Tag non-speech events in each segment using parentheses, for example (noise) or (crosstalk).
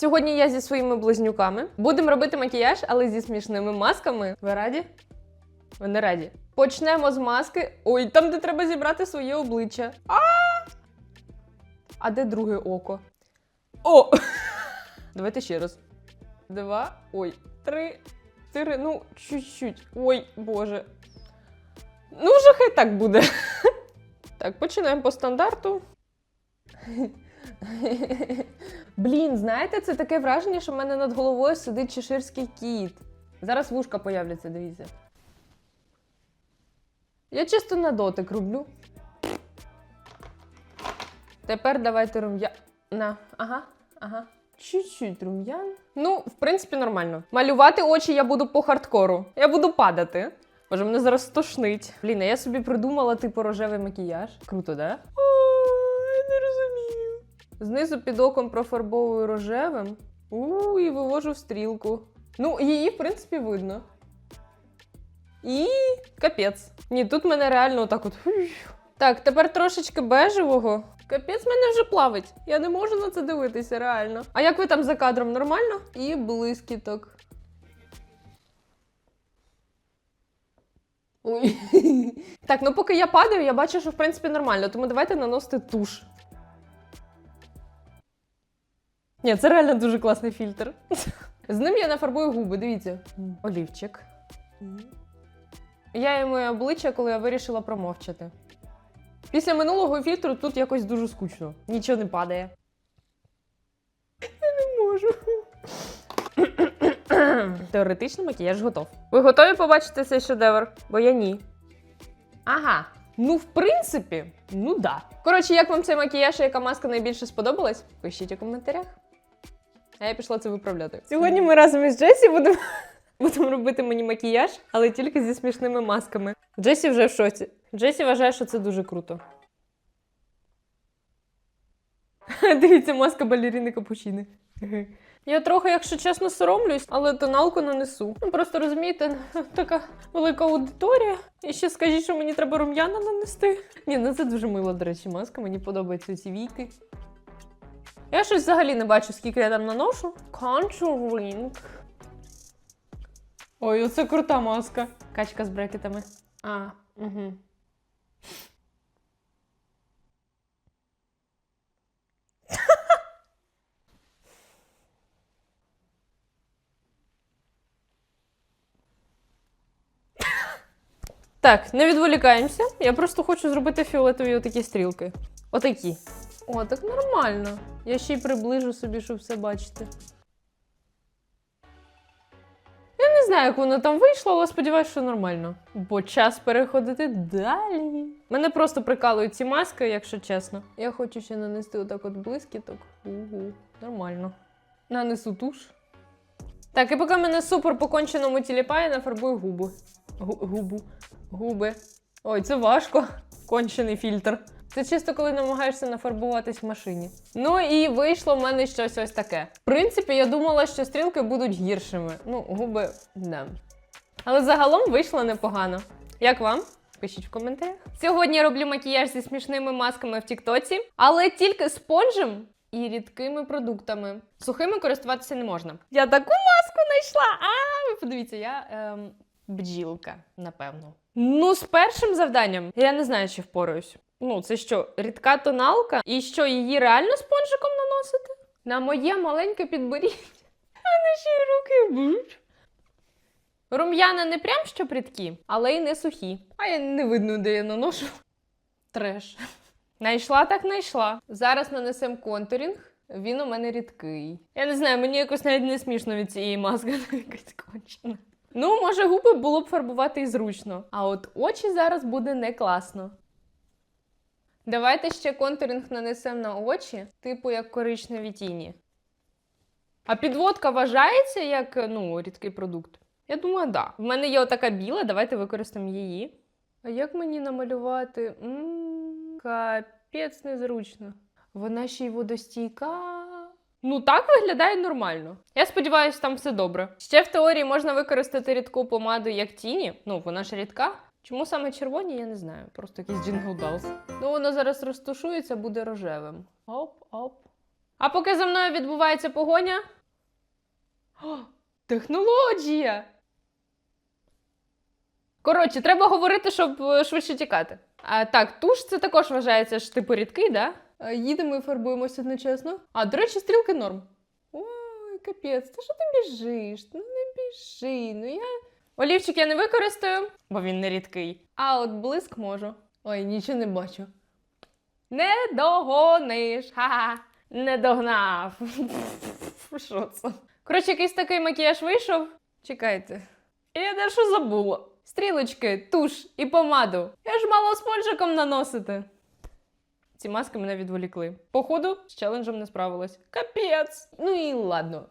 Сьогодні я зі своїми близнюками. Будемо робити макіяж, але зі смішними масками. Ви раді? Ви не раді. Почнемо з маски. Ой, там, де треба зібрати своє обличчя. А! А де друге око? О! (laughs) Давайте ще раз. Два. Ой, три. Чотири. Ну, чуть-чуть. Ой, боже. Ну, вже хай так буде. (laughs) Так, починаємо по стандарту. (laughs) Блін, знаєте, це таке враження, що в мене над головою сидить чеширський кіт. Зараз вушка появляться, дивіться. Я чисто на дотик роблю. Тепер давайте рум'ян. На. Ага, ага. Чуть-чуть рум'ян. Ну, в принципі, нормально. Малювати очі я буду по хардкору. Я буду падати. Боже, мене зараз стошнить. Блін, а я собі придумала типу рожевий макіяж. Круто, да? О, я не розумію. Знизу під оком профарбовую рожевим. У, і вивожу в стрілку. Ну, її, в принципі, видно. І капець. Ні, тут мене реально отак от. Так, тепер трошечки бежевого. Капець мене вже плавить. Я не можу на це дивитися, реально. А як ви там за кадром? Нормально? І блискіток. Ой. (laughs) Так, ну поки я падаю, я бачу, що в принципі нормально, тому давайте наносити туш. Ні, це реально дуже класний фільтр. З ним я нафарбую губи, дивіться. Олівчик. Я і моє обличчя, коли я вирішила промовчати. Після минулого фільтру тут якось дуже скучно. Нічого не падає. Я не можу. Теоретично макіяж готов. Ви готові побачити цей шедевр? Бо я ні. Ага. Ну, в принципі, ну да. Коротше, як вам цей макіяж і яка маска найбільше сподобалась? Пишіть у коментарях. А я пішла це виправляти. Сьогодні ми разом із Джесі будемо, (laughs) будемо робити мені макіяж, але тільки зі смішними масками. Джесі вже в шоці. Джесі вважає, що це дуже круто. (laughs) Дивіться, маска балеріни капучини. (laughs) Я трохи, якщо чесно, соромлюсь, але тоналку нанесу. Ну просто розумієте, така велика аудиторія. І ще скажіть, що мені треба рум'яна нанести. Ні, ну це дуже мила, до речі, маска. Мені подобаються ці війки. Я щось взагалі не бачу, скільки я там наношу. Contouring. Ой, оце крута маска. Качка з брекетами. А, угу. Так, не відволікаємося. Я просто хочу зробити фіолетові отакі стрілки. Отакі. О, так нормально. Я ще й приближу собі, щоб все бачити. Я не знаю, як воно там вийшло, але сподіваюся, що нормально. Бо час переходити далі. Мене просто прикалують ці маски, якщо чесно. Я хочу ще нанести отак от блискіток. Угу, нормально. Нанесу туш. Так, і поки мене супер по конченому тіліпає, нафарбую губу. Гу- губу. Губи. Ой, це важко. Кончений фільтр. Це чисто коли намагаєшся нафарбуватись в машині. Ну і вийшло в мене щось ось таке. В принципі, я думала, що стрілки будуть гіршими. Ну, губи да. Але загалом вийшло непогано. Як вам? Пишіть в коментарях. Сьогодні я роблю макіяж зі смішними масками в Тіктоці, але тільки спонжем і рідкими продуктами. Сухими користуватися не можна. Я таку маску знайшла! А, ви подивіться, я ем, бджілка, напевно. Ну, з першим завданням я не знаю, чи впораюсь. Ну, це що, рідка тоналка? І що, її реально спонжиком наносити? На моє маленьке підборіддя. (laughs) А на ще й руки будуть. Рум'яна не прям що рідкі, але й не сухі. А я не видно, де я наношу. Треш. (laughs) Найшла так найшла. Зараз нанесемо контурінг. Він у мене рідкий. Я не знаю, мені якось навіть не смішно від цієї маски (laughs) якась кончена. Ну, може, губи було б фарбувати і зручно. А от очі зараз буде не класно. Давайте ще контуринг нанесемо на очі, типу як коричневі тіні. А підводка вважається як ну, рідкий продукт? Я думаю, так. Да. В мене є отака біла, давайте використаємо її. А як мені намалювати? М, Капець незручно. Вона ще й водостійка. Ну, так виглядає нормально. Я сподіваюся, там все добре. Ще в теорії можна використати рідку помаду як тіні. Ну, вона ж рідка. Чому саме червоні, я не знаю. Просто якийсь (laughs) джингл белс. Ну, воно зараз розтушується, буде рожевим. Оп, оп. А поки за мною відбувається погоня. О, технологія! Коротше, треба говорити, щоб е, швидше тікати. А, так, туш це також вважається ж типу рідкий, да? А, їдемо і фарбуємося одночасно. А, до речі, стрілки норм. Ой, капець, ти що ти біжиш? Ну не біжи, ну я. Олівчик я не використаю, бо він не рідкий. А от блиск можу. Ой, нічого не бачу. Не догониш. Ха-ха. Не догнав. (laughs) Що це? Коротше, якийсь такий макіяж вийшов. Чекайте. Я дещо забула. Стрілочки, туш і помаду. Я ж мала спонжиком наносити. Ці маски мене відволікли. Походу, з челенджем не справилась. Капець. Ну і ладно.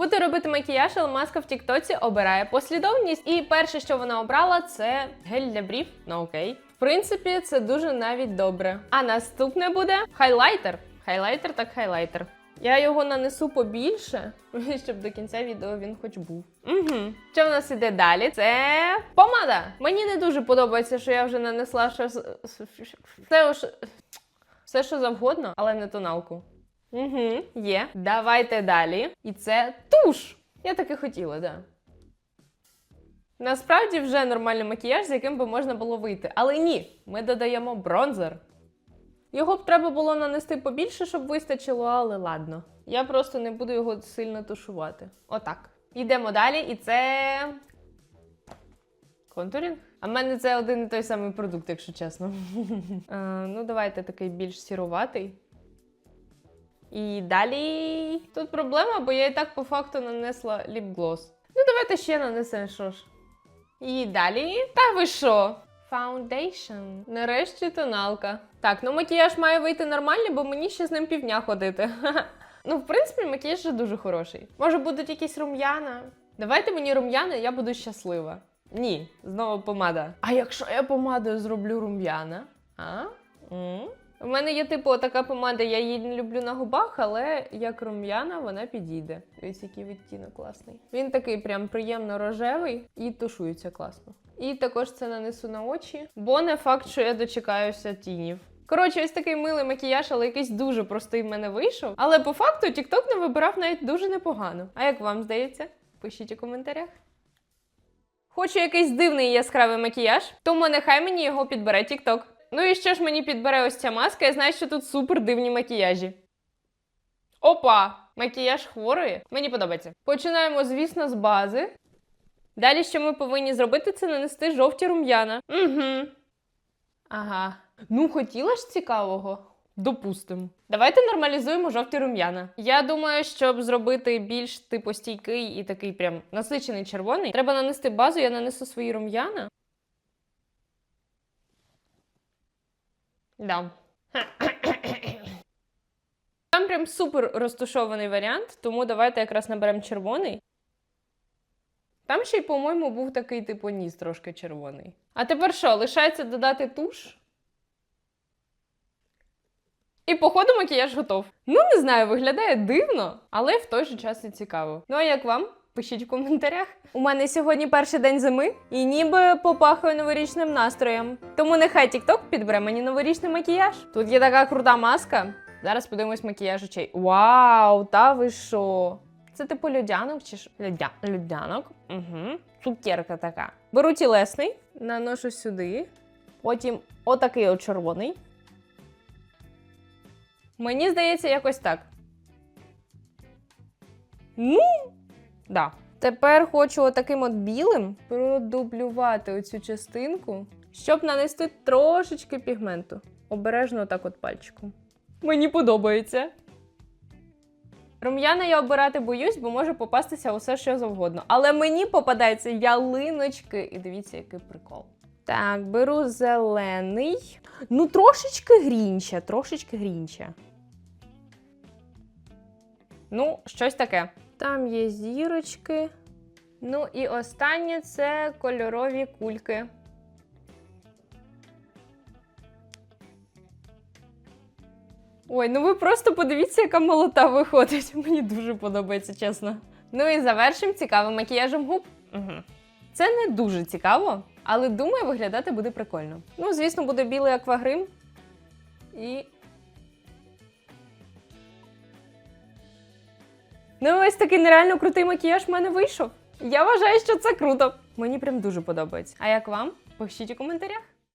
Буду робити макіяж, але маска в Тіктоці обирає послідовність. І перше, що вона обрала, це гель для брів. Ну окей. В принципі, це дуже навіть добре. А наступне буде хайлайтер. Хайлайтер так хайлайтер. Я його нанесу побільше, (laughs) щоб до кінця відео він хоч був. Угу. Що в нас іде далі? Це помада. Мені не дуже подобається, що я вже нанесла щось. (laughs) Все, що... все, що завгодно, але не тоналку. Угу, є. Давайте далі. І це туш. Я таки хотіла, да. Насправді вже нормальний макіяж, з яким би можна було вийти. Але ні, ми додаємо бронзер. Його б треба було нанести побільше, щоб вистачило, але ладно. Я просто не буду його сильно тушувати. Отак. Йдемо далі, і це. Контурінг? А в мене це один і той самий продукт, якщо чесно. (laughs) Е, ну, давайте такий більш сіруватий. І далі. Тут проблема, бо я і так по факту нанесла ліпглос. Ну, давайте ще нанесемо, що ж. І далі. Та ви що? Foundation. Нарешті тоналка. Так, ну макіяж має вийти нормальний, бо мені ще з ним півдня ходити. (laughs) ну, в принципі, макіяж вже дуже хороший. Може, будуть якісь рум'яна. Давайте мені рум'яна, я буду щаслива. Ні, знову помада. А якщо я помадою зроблю рум'яна? А? М? У мене є типу така помада, я її не люблю на губах, але як рум'яна вона підійде. Ось який відтінок класний. Він такий прям приємно рожевий і тушується класно. І також це нанесу на очі, бо не факт, що я дочекаюся тінів. Коротше, ось такий милий макіяж, але якийсь дуже простий в мене вийшов. Але по факту TikTok не вибирав навіть дуже непогано. А як вам здається? Пишіть у коментарях. Хочу якийсь дивний яскравий макіяж, тому нехай мені його підбере TikTok. Ну і ще ж мені підбере ось ця маска, я знаю, що тут супер дивні макіяжі. Опа! Макіяж хворої. Мені подобається. Починаємо, звісно, з бази. Далі, що ми повинні зробити, це нанести жовті рум'яна. Угу. Ага. Ну, хотіла ж цікавого? Допустимо. Давайте нормалізуємо жовті рум'яна. Я думаю, щоб зробити більш типу стійкий і такий прям насичений червоний, треба нанести базу, я нанесу свої рум'яна. Да. Там прям супер розтушований варіант, тому давайте якраз наберемо червоний. Там ще й, по-моєму, був такий типу ніс трошки червоний. А тепер що, лишається додати туш? І походу макіяж готов. Ну, не знаю, виглядає дивно, але в той же час і цікаво. Ну а як вам? Пишіть в коментарях. У мене сьогодні перший день зими і ніби попахує новорічним настроєм. Тому нехай TikTok підбере мені новорічний макіяж. Тут є така крута маска. Зараз подивимось макіяж очей. Вау, та ви що? Це типу льодянок чи що? Льодя... Льодянок. Угу. Цукерка така. Беру тілесний, наношу сюди. Потім отакий от червоний. Мені здається, якось так. Ну, да. Тепер хочу отаким от білим продублювати оцю частинку, щоб нанести трошечки пігменту. Обережно отак от пальчиком. Мені подобається. Рум'яна я обирати боюсь, бо може попастися усе, що завгодно. Але мені попадаються ялиночки. І дивіться, який прикол. Так, беру зелений. Ну, трошечки грінча, трошечки грінча. Ну, щось таке. Там є зірочки. Ну і останнє це кольорові кульки. Ой, ну ви просто подивіться, яка молота виходить. (laughs) Мені дуже подобається, чесно. Ну і завершимо цікавим макіяжем губ. Угу. Це не дуже цікаво, але думаю, виглядати буде прикольно. Ну, звісно, буде білий аквагрим. І Ну, ось такий нереально крутий макіяж в мене вийшов. Я вважаю, що це круто. Мені прям дуже подобається. А як вам? Пишіть у коментарях.